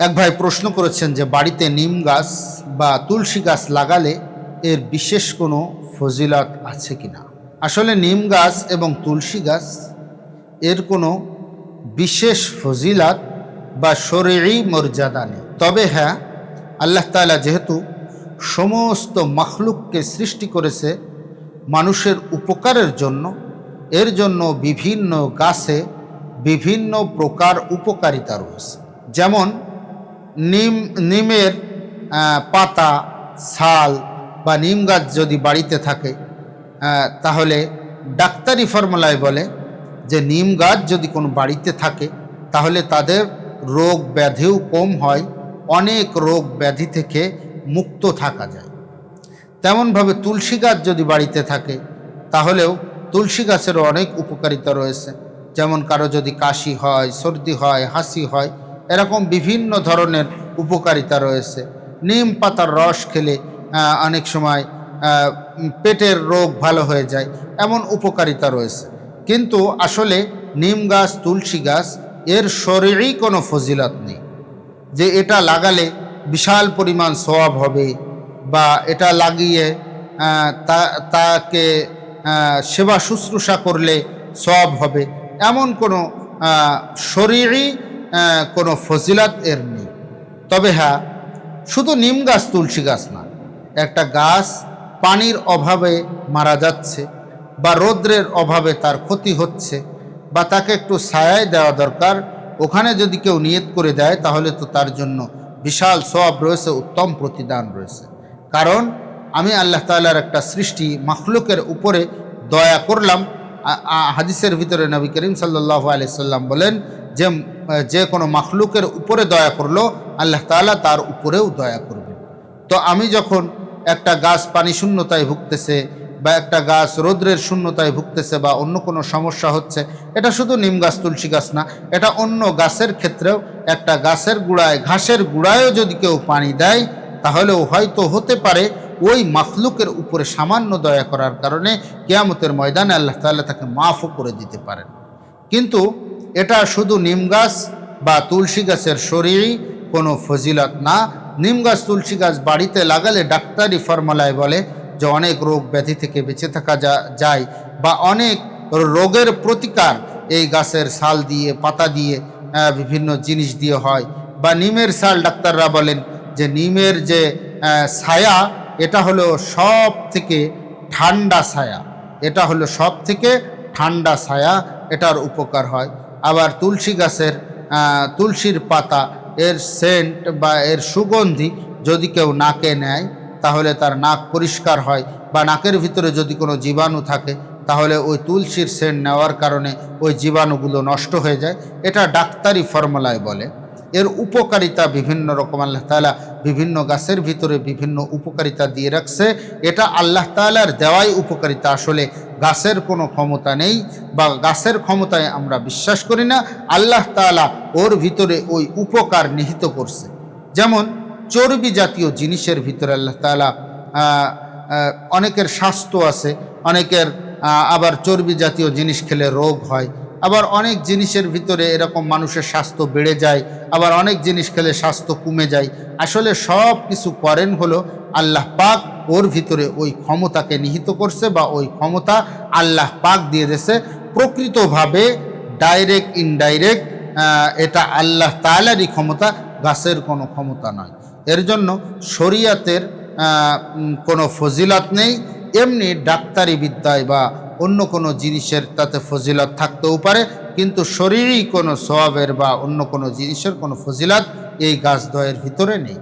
এক ভাই প্রশ্ন করেছেন যে বাড়িতে নিম গাছ বা তুলসী গাছ লাগালে এর বিশেষ কোনো ফজিলত আছে কিনা? আসলে নিম গাছ এবং তুলসী গাছ এর কোনো বিশেষ ফজিলাত বা শরীরই মর্যাদা নেই। তবে হ্যাঁ আল্লাহ তাআলা যেহেতু সমস্ত মখলুককে সৃষ্টি করেছে মানুষের উপকারের জন্য, এর জন্য বিভিন্ন গাছে বিভিন্ন প্রকার উপকারিতা রয়েছে। যেমন নিম, নিমের পাতা, ছাল বা নিম গাছ যদি বাড়িতে থাকে তাহলে ডাক্তারি ফর্মুলায় বলে যে নিম গাছ যদি কোনো বাড়িতে থাকে, তাহলে তাদের রোগ ব্যাধিও কম হয়, অনেক রোগ ব্যাধি থেকে মুক্ত থাকা যায়। তেমনভাবে তুলসী গাছ যদি বাড়িতে থাকে, তাহলেও তুলসী গাছেরও অনেক উপকারিতা রয়েছে। যেমন কারও যদি কাশি হয়, সর্দি হয়, হাসি হয় এরকম বিভিন্ন ধরনের উপকারিতা রয়েছে। নিম পাতার রস খেলে অনেক সময় পেটের রোগ ভালো হয়ে যায়, এমন উপকারিতা রয়েছে। কিন্তু আসলে নিম গাছ, তুলসী গাছ, এর শরীরেই কোনো ফজিলত নেই। যে এটা লাগালে বিশাল পরিমাণ সোয়াব হবে বা এটা লাগিয়ে তাকে সেবা শুশ্রূষা করলে সব হবে, এমন কোনো শরীরই কোনো ফজিলাত এর নেই। তবে হ্যাঁ শুধু নিম গাছ, তুলসী গাছ না, একটা গাছ পানির অভাবে মারা যাচ্ছে বা রৌদ্রের অভাবে তার ক্ষতি হচ্ছে বা তাকে একটু ছায়ায় দেওয়া দরকার, ওখানে যদি কেউ নিয়ত করে দেয়, তাহলে তো তার জন্য বিশাল সব রয়েছে, উত্তম প্রতিদান রয়েছে। কারণ আমি আল্লাহ তাআলার একটা সৃষ্টি মাখলুকের উপরে দয়া করলাম। হাদিসের ভিতরে নবী করিম সাল্লাহ আলাইসাল্লাম বলেন যে যে কোনো মাখলুকের উপরে দয়া করল, আল্লাহ তাআলা তার উপরেও দয়া করবে তো আমি যখন একটা গাছ পানি শূন্যতায় ভুগতেছে বা একটা গাছ রৌদ্রের শূন্যতায় ভুগতেছে বা অন্য কোনো সমস্যা হচ্ছে, এটা শুধু নিম গাছ, তুলসী গাছ না, এটা অন্য গাছের ক্ষেত্রেও একটা গাছের গুড়ায়, ঘাসের গুড়ায়ও যদি কেউ পানি দেয়, তাহলেও হয়তো হতে পারে ওই মাখলুকের উপরে সামান্য দয়া করার কারণে কেয়ামতের ময়দানে আল্লাহ তাআলা তাকে মাফও করে দিতে পারেন। কিন্তু এটা শুধু নিম গাছ বা তুলসী গাছের শরীরই কোনো ফজিলত না। নিম গাছ, তুলসী গাছ বাড়িতে লাগালে ডাক্তারি ফর্মুলায় বলে যে অনেক রোগ ব্যাধি থেকে বেঁচে থাকা যায় বা অনেক রোগের প্রতিকার এই গাছের ছাল দিয়ে, পাতা দিয়ে বিভিন্ন জিনিস দিয়ে হয়। বা নিমের ছাল ডাক্তাররা বলেন যে নিমের যে ছায়া, এটা হলো সব থেকে ঠান্ডা ছায়া। এটা হলো সব থেকে ঠান্ডা ছায়া, এটার উপকার হয়। আবার তুলসী গাছের তুলসীর পাতা, এর সেন্ট বা এর সুগন্ধি যদি কেউ নাকে নেয়, তাহলে তার নাক পরিষ্কার হয় বা নাকের ভিতরে যদি কোনো জীবাণু থাকে, তাহলে ওই তুলসীর সেন্ট নেওয়ার কারণে ওই জীবাণুগুলো নষ্ট হয়ে যায়। এটা ডাক্তারি ফর্মুলায় বলে। এর উপকারিতা বিভিন্ন রকম, আল্লাহ তাআলা বিভিন্ন গাছের ভিতরে বিভিন্ন উপকারিতা দিয়ে রাখছে। এটা আল্লাহ তাআলার দেওয়াই উপকারিতা। আসলে গাছের কোনো ক্ষমতা নেই বা গাছের ক্ষমতায় আমরা বিশ্বাস করি না। আল্লাহ তাআলা ওর ভিতরে ওই উপকার নিহিত করছে। যেমন চর্বি জাতীয় জিনিসের ভিতরে আল্লাহ আহ, অনেকের স্বাস্থ্য আছে অনেকের আবার চর্বি জাতীয় জিনিস খেলে রোগ হয়। আবার অনেক জিনিসের ভিতরে এরকম মানুষের স্বাস্থ্য বেড়ে যায়, আবার অনেক জিনিস খেলে স্বাস্থ্য কমে যায়। আসলে সব কিছু করেন হলো আল্লাহ পাক, ওর ভিতরে ওই ক্ষমতাকে নিহিত করছে বা ওই ক্ষমতা আল্লাহ পাক দিয়ে দিয়েছে। প্রকৃতভাবে ডাইরেক্ট ইনডাইরেক্ট এটা আল্লাহ তালারই ক্ষমতা, গাছের কোনো ক্ষমতা নয়। এর জন্য শরিয়াতের কোনো ফজিলাত নেই। এমনি ডাক্তারি বিদ্যায় বা অন্য কোনো জিনিসের তাতে ফজিলত থাকতেও পারে, কিন্তু শরীরই কোনো সবাবের বা অন্য কোনো জিনিসের কোনো ফজিলত এই গাছ দয়ের ভিতরে নেই।